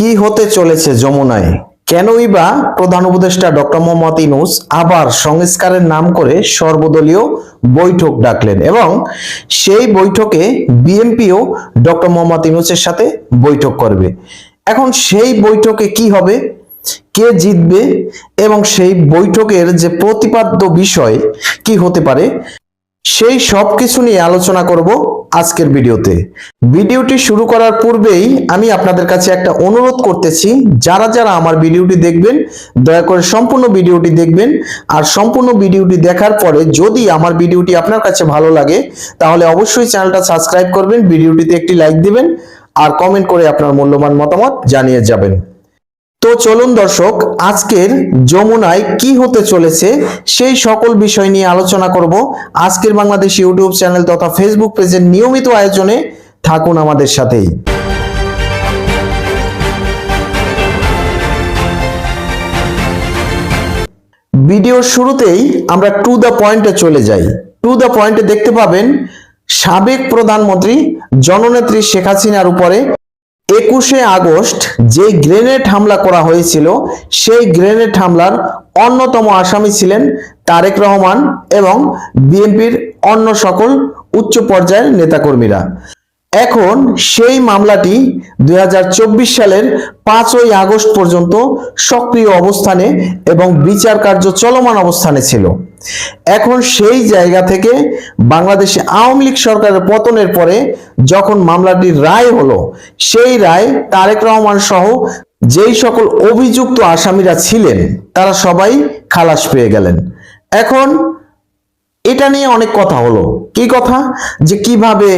কি হতে চলেছে যমুনায়? কেনই বা প্রধান উপদেষ্টা ডক্টর মোহাম্মদ ইনুস আবার সংস্কারের নাম করে সর্বদলীয় বৈঠক ডাকলেন এবং সেই বৈঠকে বিএনপিও ডক্টর মোহাম্মদ ইনুসের সাথে বৈঠক করবে। এখন সেই বৈঠকে কি হবে? কে জিতবে? এবং সেই বৈঠকের যে প্রতিপাদ্য বিষয় কি হতে পারে? সেই সব কিছু নিয়ে আলোচনা করব আজকের ভিডিওতে। ভিডিওটি শুরু করার পূর্বেই আমি আপনাদের কাছে একটা অনুরোধ করতেছি, যারা যারা আমার ভিডিওটি দেখবেন, দয়া করে সম্পূর্ণ ভিডিওটি দেখবেন। আর সম্পূর্ণ ভিডিওটি দেখার পরে যদি আমার ভিডিওটি আপনার কাছে ভালো লাগে, তাহলে অবশ্যই চ্যানেলটা সাবস্ক্রাইব করবেন, ভিডিওটিতে একটি লাইক দিবেন, আর কমেন্ট করে আপনার মূল্যবান মতামত জানিয়ে যাবেন। তো চলুন দর্শক, আজকের যমুনায় কি হতে চলেছে সেই সকল বিষয় নিয়ে আলোচনা করব। আজকের বাংলাদেশ ইউটিউব চ্যানেল তথা ফেসবুক পেজের নিয়মিত আয়োজনে থাকুন আমাদের সাথেই। ভিডিওর শুরুতেই আমরা টু দ্য পয়েন্টে চলে যাই। টু দ্য পয়েন্টে দেখতে পাবেন সাবেক প্রধানমন্ত্রী, জননেত্রী শেখ হাসিনার উপরে একুশে আগস্ট যে গ্রেনেড হামলা করা হয়েছিল, সেই গ্রেনেড হামলার অন্যতম আসামি ছিলেন তারেক রহমান এবং বিএনপির অন্য সকল উচ্চ পর্যায়ের নেতাকর্মীরা। এখন সেই মামলাটি দু হাজার চব্বিশ সালের পাঁচই আগস্ট পর্যন্ত সক্রিয় অবস্থানে এবং বিচার কার্য চলমান অবস্থানে ছিল। এখন সেই জায়গা থেকে বাংলাদেশে আওয়ামী লীগ সরকারের পতনের পরে যখন মামলাটির রায় হলো, সেই রায় তারেক রহমান সহ যেই সকল অভিযুক্ত আসামিরা ছিলেন, তারা সবাই খালাস পেয়ে গেলেন। এখন এটা নিয়ে অনেক কথা হলো। কি কথা? যে কীভাবে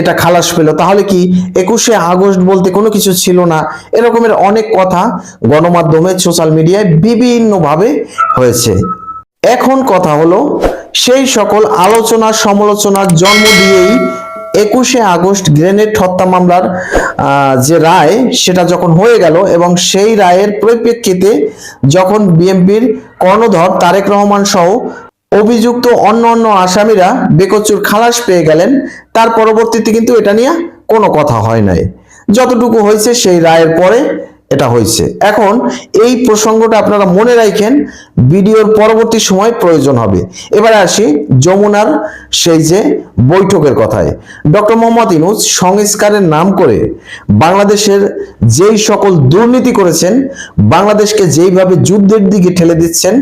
এটা খালাস পেল। তাহলে কি একুশে আগস্ট বলতে কোনো কিছু ছিল না? এরকমের অনেক কথা গণমাধ্যমে সোশ্যাল মিডিয়ায় বিভিন্নভাবে হয়েছে। এখন কথা হলো, সেই সকল আলোচনা সমালোচনার জন্ম দিয়েই একুশে আগস্ট গ্রেনেড হত্যা মামলার যে রায়, সেটা যখন হয়ে গেল এবং সেই রায়ের পরিপ্রেক্ষিতে যখন বিএনপির কর্ণধর তারেক রহমান সহ অভিযুক্ত অন্য অন্য আসামিরা বেকচুর খালাস পেয়ে গেলেন। তার পরবর্তীতে কিন্তু এটা নিয়ে কোনো কথা হয় নাই। যতটুকু হয়েছে সেই রায়ের পরে এটা হয়েছে। এখন এই প্রসঙ্গটা আপনারা মনে রাখেন, ভিডিওর পরবর্তী সময় প্রয়োজন হবে। এবারে আসি যমুনার সেই যে বৈঠকের কথায়। ডক্টর মোহাম্মদ ইনুস সংস্কারের নাম করে বাংলাদেশের যেই সকল দুর্নীতি করেছেন, বাংলাদেশকে যেইভাবে যুদ্ধের দিকে ঠেলে দিচ্ছেন,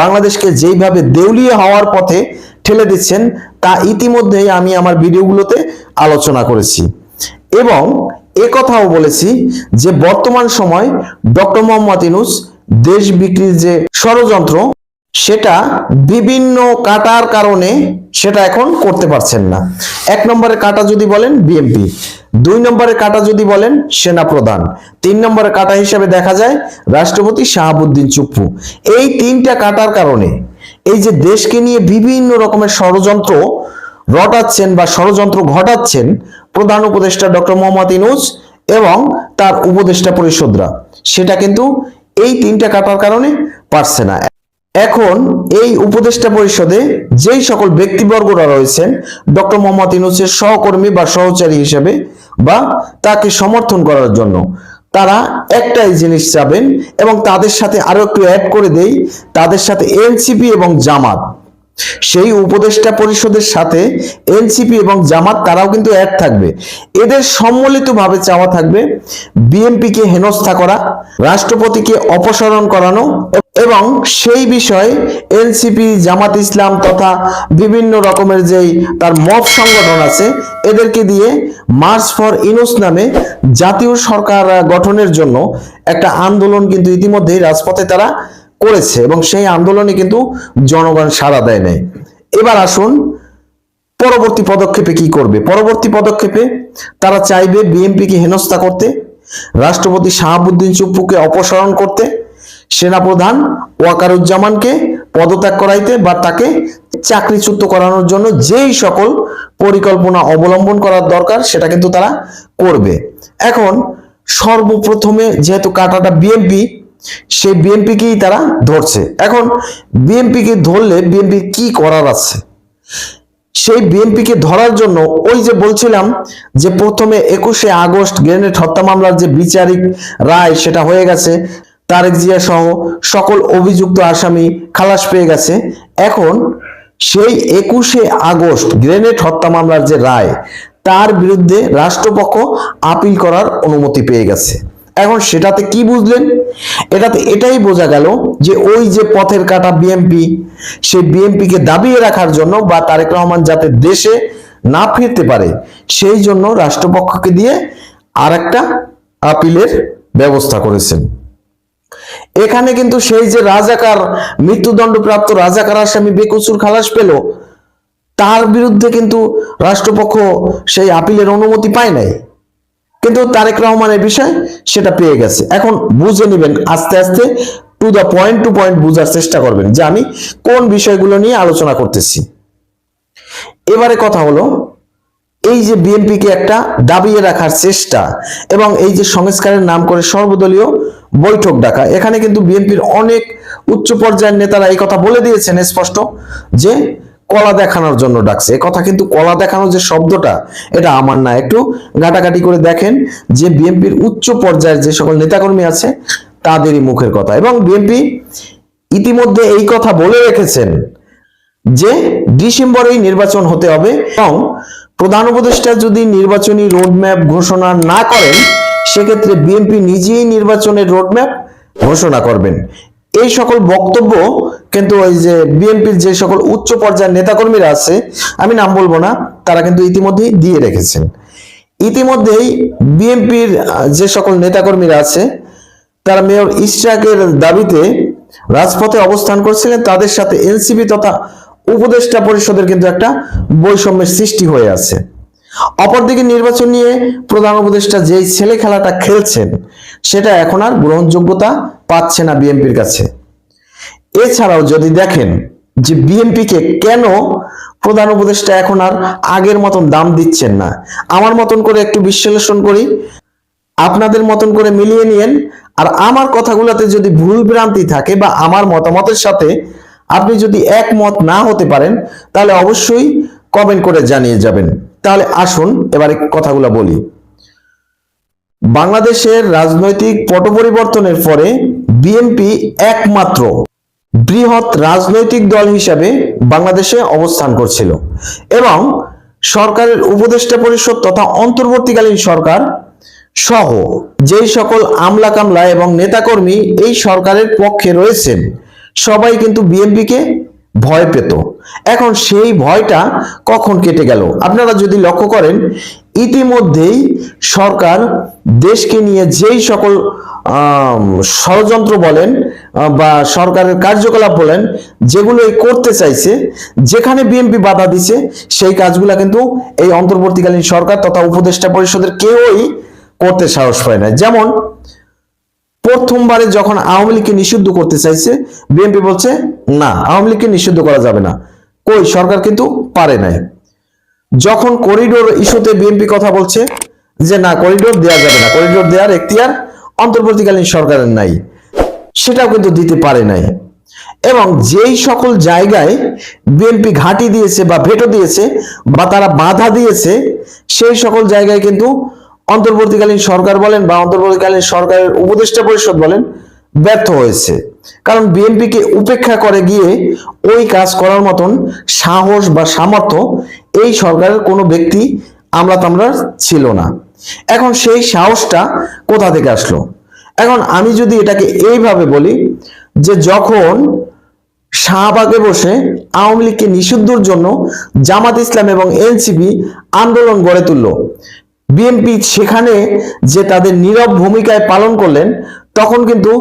বাংলাদেশকে যেইভাবে দেউলিয়া হওয়ার পথে ঠেলে দিচ্ছেন, তা ইতিমধ্যেই আমি আমার ভিডিওগুলোতে আলোচনা করেছি। এবং এ কথাও বলেছি যে বর্তমান সময় ডক্টর মোহাম্মদ ইনুস দেশ বিক্রির যে ষড়যন্ত্র, সেটা বিভিন্ন কাটার কারণে সেটা এখন করতে পারছেন না। এক নম্বরে কাটা যদি বলেন বিএনপি, দুই নম্বরে কাটা যদি বলেন সেনা প্রধান তিন নম্বরে কাটা হিসেবে দেখা যায় রাষ্ট্রপতি শাহাবুদ্দিন চুপ্পু। এই তিনটা কাটার কারণে এই যে দেশকে নিয়ে বিভিন্ন রকমের ষড়যন্ত্র রটাচ্ছেন বা ষড়যন্ত্র ঘটাচ্ছেন প্রধান উপদেষ্টা ডক্টর মোহাম্মদ ইনুস এবং তার উপদেষ্টা পরিষদরা। সেটা কিন্তু এই তিনটা কাটার কারণে পারছে না। এখন এই উপদেষ্টা পরিষদে যেই সকল ব্যক্তিবর্গরা রয়েছেন, ডক্টর মোহাম্মদ ইনুসের সহকর্মী বা সহচারী হিসেবে বা তাকে সমর্থন করার জন্য তারা একটাই জিনিস চাবেন এবং তাদের সাথে আরও একটু অ্যাড করে দেই, তাদের সাথে এনসিপি এবং জামাত। সেই উপদেষ্টা পরিষদের সাথে এনসিপি এবং জামাত, তারাও কিন্তু এক থাকবে। এদের সম্মিলিতভাবে চাওয়া থাকবে বিএনপিকে হেনস্থা করা, রাষ্ট্রপতিকে অপসারণ করানো এবং সেই বিষয়ে এনসিপি, জামাত ইসলাম তথা বিভিন্ন রকমের যেই তার মব সংগঠন আছে, এদেরকে দিয়ে মার্চ ফর ইনুস নামে জাতীয় সরকার গঠনের জন্য একটা আন্দোলন কিন্তু ইতিমধ্যেই রাজপথে তারা করেছে এবং সেই আন্দোলনে কিন্তু জনগণ সাড়া দেয় নাই। এবার আসুন, পরবর্তী পদক্ষেপে কি করবে? পরবর্তী পদক্ষেপে তারা চাইবে বিএনপিকে হেনস্থা করতে, রাষ্ট্রপতি শাহাবুদ্দিন চুপ্পুকে অপসারণ করতে, সেনাপ্রধান ওয়াকারুজ্জামানকে পদত্যাগ করাইতে বা তাকে চাকরিচ্যুত করানোর জন্য যেই সকল পরিকল্পনা অবলম্বন করার দরকার সেটা কিন্তু তারা করবে। এখন সর্বপ্রথমে যেহেতু কাটাটা বিএনপি সেই বিএনপিকেই তারা ধরছে। এখন বিএনপিকে ধরলে বিএনপি কি করার আছে? সেই বিএনপিকে ধরার জন্য ওই যে বলছিলাম যে প্রথমে একুশে আগস্ট গ্রেনেড হত্যা মামলার যে বিচারিক রায় সেটা হয়ে গেছে, তারেক জিয়া সহ সকল অভিযুক্ত আসামি খালাস পেয়ে গেছে। এখন সেই একুশে আগস্ট গ্রেনেড হত্যা মামলার যে রায়, তার বিরুদ্ধে রাষ্ট্রপক্ষ আপিল করার অনুমতি পেয়ে গেছে। এখন সেটাতে কি বুঝলেন? এটাতে এটাই বোঝা গেল যে ওই যে পথের কাটা বিএমপি সেই বিএমপিকে দাবিয়ে রাখার জন্য বা তারেক রহমান যাতে দেশে না ফিরতে পারে, সেই জন্য রাষ্ট্রপক্ষকে দিয়ে আর একটা আপিলের ব্যবস্থা করেছেন। এখানে কিন্তু সেই যে রাজাকার, মৃত্যুদণ্ডপ্রাপ্ত রাজাকার আসামি বেকসুর খালাস পেল, তার বিরুদ্ধে কিন্তু রাষ্ট্রপক্ষ সেই আপিলের অনুমতি পায় নাই। কিন্তু তারেক রহমানের বিষয় সেটা পেয়ে গেছে। এখন বুঝে নেবেন, আস্তে আস্তে to the point to point বুঝার চেষ্টা করবেন যে আমি কোন বিষয়গুলো নিয়ে আলোচনা করতেছি। এবারে কথা হলো, এই যে বিএনপিকে একটা দাবিয়ে রাখার চেষ্টা এবং এই যে সংস্কারের নাম করে সর্বদলীয় বৈঠক ডাকা, এখানে কিন্তু বিএনপির অনেক উচ্চ পর্যায়ের নেতারা এই কথা বলে দিয়েছেন স্পষ্ট যে কলা দেখানোর জন্য ডাকছে। কথা কিন্তু কলা দেখানোর যে শব্দটা, এটা আমার না। একটু ঘাটাঘাটি করে দেখেন যে বিএনপির উচ্চ পর্যায়ের যে সকল নেতাকর্মী আছে, তাদেরই মুখের কথা। এবং বিএনপি ইতিমধ্যে এই কথা বলে রেখেছেন যে ডিসেম্বরেই নির্বাচন হতে হবে এবং প্রধান উপদেষ্টা যদি নির্বাচনী রোডম্যাপ ঘোষণা না করেন, সেক্ষেত্রে বিএনপি নিজেই নির্বাচনের রোডম্যাপ ঘোষণা করবেন। এই সকল বক্তব্য কিন্তু ওই যে বিএনপির যে সকল উচ্চ পর্যায়ের নেতাকর্মীরা আছে, আমি নাম বলব না, তারা কিন্তু ইতিমধ্যেই দিয়ে রেখেছেন। ইতিমধ্যেই বিএনপির যে সকল নেতাকর্মীরা আছে, তারা মেয়র ইশরাকের দাবিতে রাজপথে অবস্থান করছিলেন। তাদের সাথে এনসিপি তথা উপদেষ্টা পরিষদের কিন্তু একটা বৈষম্যের সৃষ্টি হয়ে আছে। অপরদিকে নির্বাচন নিয়ে প্রধান উপদেষ্টা যেই ছেলে খেলাটা খেলছেন, সেটা এখন আর গ্রহণযোগ্যতা পাচ্ছে না বিএনপির কাছে। এছাড়াও যদি দেখেন যে বিএনপিকে কেন প্রধান উপদেষ্টা এখন আর আগের মতন দাম দিচ্ছেন না, আমার মতন করে একটু বিশ্লেষণ করি, আপনাদের মতন করে মিলিয়ে নিয়েন, আর আমার কথাগুলোতে যদি ভুল ভ্রান্তি থাকে বা আমার মতামতের সাথে আপনি যদি একমত না হতে পারেন, তাহলে অবশ্যই কমেন্ট করে জানিয়ে যাবেন। তাহলে আসুন, এবারে কথাগুলো বলি। বাংলাদেশের রাজনৈতিক পট পরিবর্তনের পরে বিএনপি একমাত্র বৃহৎ রাজনৈতিক দল হিসাবে বাংলাদেশে অবস্থান করছিল এবং সরকারের উপদেষ্টা পরিষদ তথা অন্তর্বর্তীকালীন সরকার সহ যেই সকল আমলা কামলা এবং নেতাকর্মী এই সরকারের পক্ষে রয়েছেন, সবাই কিন্তু বিএনপিকে ভয় পেত। এখন সেই ভয়টা কখন কেটে গেল? আপনারা যদি লক্ষ্য করেন, ইতিমধ্যেই সরকার দেশকে নিয়ে যেই সকল ষড়যন্ত্র বলেন বা সরকারের কার্যকলাপ বলেন যেগুলো এই করতে চাইছে, যেখানে বিএনপি বাধা দিছে, সেই কাজগুলা কিন্তু এই অন্তর্বর্তীকালীন সরকার তথা উপদেষ্টা পরিষদের কেউই করতে সাহস পায় না যেমন প্রথমবারে যখন আওয়ামী লীগকে নিষিদ্ধ করতে চাইছে, বিএনপি বলছে, না, আওয়ামী লীগকে নিষিদ্ধ করা যাবে না। কই, সরকার কিন্তু পারে নাই। যখন করিডোর ইস্যুতে বিএনপি কথা বলছে, যে না করিডোর দেওয়া যাবে না করিডোর দেওয়ার এখতিয়ার অন্তর্বর্তীকালীন সরকারের নাই, সেটাও কিন্তু দিতে পারে নাই। এবং যেই সকল জায়গায় বিএনপি ঘাঁটি দিয়েছে বা ভেটো দিয়েছে বা তারা বাধা দিয়েছে, সেই সকল জায়গায় কিন্তু অন্তর্বর্তীকালীন সরকার বলেন বা অন্তর্বর্তীকালীন সরকারের উপদেষ্টা পরিষদ বলেন, ব্যর্থ হয়েছে। কারণ বিএনপিকে উপেক্ষা করে গিয়ে ওই কাজ করার মতন সাহস বা সামর্থ্য এই সরকারের কোনো ব্যক্তি আমরা তামরার ছিল না। এখন সেই সাহসটা কোথা থেকে আসলো? এখন আমি যদি এটাকে এইভাবে বলি যে যখন শাহবাগে বসে আওয়ামী লীগকে নিষিদ্ধর জন্য জামাত ইসলাম এবং এনসিপি আন্দোলন গড়ে তুলল বিএনপি সেখানে যে তাদের নীরব ভূমিকায় পালন করলেন, তখন কিন্তু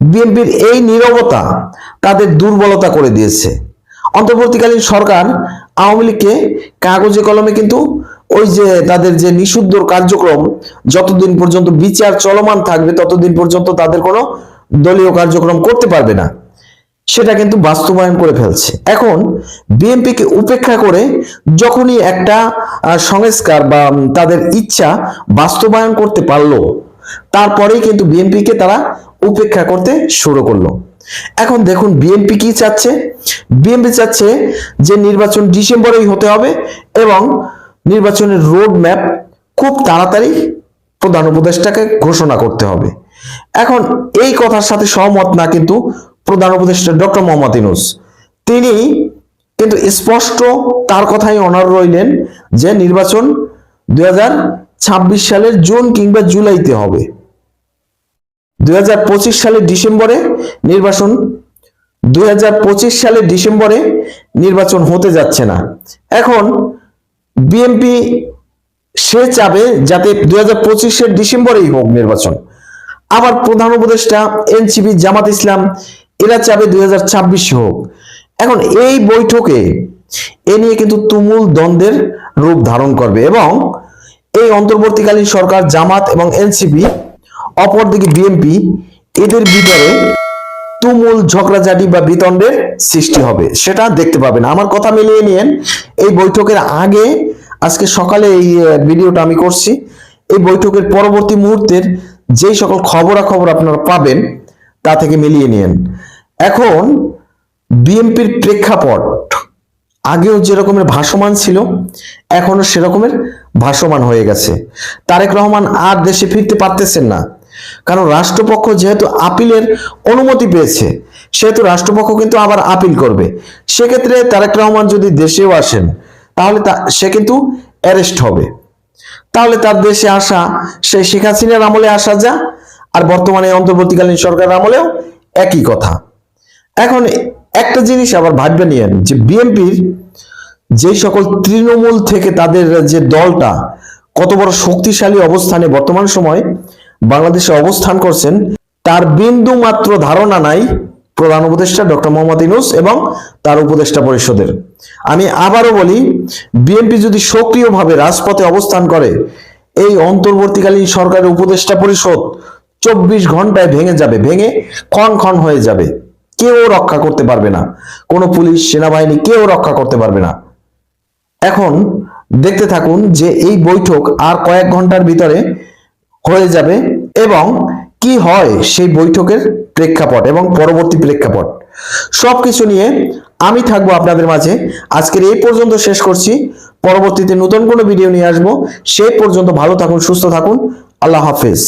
বিএনপির এই নীরবতা তাদের দুর্বলতা করে দিয়েছে। অন্তর্বর্তীকালীন সরকার আওয়ামী লীগকে কাগজে কলমে কিন্তু ওই যে তাদের যে নিষিদ্ধর কার্যক্রম, যতদিন পর্যন্ত বিচার চলমান থাকবে, ততদিন পর্যন্ত তাদের কোনো দলীয় কার্যক্রম করতে পারবে না। সেটা কিন্তু বাস্তবায়ন করে ফেলছে। এখন বিএনপিকে উপেক্ষা করে যখনই একটা সংস্কার বা তাদের ইচ্ছা বাস্তবায়ন করতে পারল, তারপরেই কিন্তু বিএনপিকে তারা উপেক্ষা করতে শুরু করল। এখন দেখুন বিএনপি কি চাচ্ছে? বিএনপি চাচ্ছে যে নির্বাচন ডিসেম্বরেই হতে হবে এবং নির্বাচনের রোড ম্যাপ খুব তাড়াতাড়ি প্রধান উপদেষ্টাকে ঘোষণা করতে হবে। এখন এই কথার সাথে সহমত না কিন্তু প্রধান উপদেষ্টা ডক্টর মোহাম্মদ ইনুস তিনি কিন্তু স্পষ্ট তার কথাই অনার রইলেন যে নির্বাচন দুই সালের জুন কিংবা জুলাইতে হবে। দুই সালের ডিসেম্বরে নির্বাচন, দুই সালের ডিসেম্বরে নির্বাচন হতে যাচ্ছে না। এখন বিএনপি সে চাবে যাতে দুই হাজার ডিসেম্বরেই হোক নির্বাচন। আবার প্রধান উপদেষ্টা এনসিপি জামাত ইসলাম এরা চাবে দুই হোক। এখন এই বৈঠকে এ নিয়ে কিন্তু তুমুল দ্বন্দ্বের রূপ ধারণ করবে এবং এই অন্তর্বর্তীকালীন সরকার, জামাত এবং এনসিপি, অপরদিকে বিএনপি, এদের ভিতরে তুমুল ঝগড়াঝাটি বা বিতণ্ডের সৃষ্টি হবে, সেটা দেখতে পাবেন। আমার কথা মিলিয়ে নিয়েন, এই বৈঠকের আগে আজকে সকালে এই ভিডিওটা আমি করছি। এই বৈঠকের পরবর্তী মুহূর্তের যেই সকল খবরাখবর আপনারা পাবেন, তা থেকে মিলিয়ে নিয়েন। এখন বিএনপির প্রেক্ষাপট আগেও যে রকমের ভাসমান ছিল এখনও সেরকমের ভাসমান হয়ে গেছে। তারেক রহমান আর দেশে ফিরতে পারতেছেন না, কারণ রাষ্ট্রপক্ষ যেহেতু আপিলের অনুমতি পেয়েছে, সেহেতু রাষ্ট্রপক্ষ কিন্তু আবার আপিল করবে। সেক্ষেত্রে তারেক রহমান যদি দেশেও আসেন, তাহলে তা, সে কিন্তু অ্যারেস্ট হবে। তাহলে তার দেশে আসা সেই শেখ হাসিনার আমলে আসা যা, আর বর্তমানে অন্তর্বর্তীকালীন সরকার আমলেও একই কথা। এখন একটা জিনিস আবার ভাববে নিয়েন যে বিএনপির যে সকল তৃণমূল থেকে তাদের যে দলটা কত বড় শক্তিশালী অবস্থানে বর্তমান সময় বাংলাদেশে অবস্থান করছেন, তার বিন্দু মাত্র ধারণা নাই প্রধান উপদেষ্টা ডক্টর মোহাম্মদ ইনুস এবং তার উপদেষ্টা পরিষদের। আমি আবারও বলি, বিএনপি যদি সক্রিয়ভাবে রাজপথে অবস্থান করে, এই অন্তর্বর্তীকালীন সরকারের উপদেষ্টা পরিষদ চব্বিশ ঘন্টায় ভেঙে যাবে, ভেঙে ক্ষণ ক্ষণ হয়ে যাবে। কেউ রক্ষা করতে পারবে না। কোনো পুলিশ, সেনাবাহিনী কেউ রক্ষা করতে পারবে না। এখন দেখতে থাকুন যে এই বৈঠক আর কয়েক ঘণ্টার ভিতরে হয়ে যাবে এবং কি হয় সেই বৈঠকের প্রেক্ষাপট এবং পরবর্তী প্রেক্ষাপট। সবকিছু নিয়ে আমি থাকব আপনাদের মাঝে। আজকের এই পর্যন্ত শেষ করছি। পরবর্তীতে নতুন কোনো ভিডিও নিয়ে আসব। সেই পর্যন্ত ভালো থাকুন, সুস্থ থাকুন। আল্লাহ হাফেজ।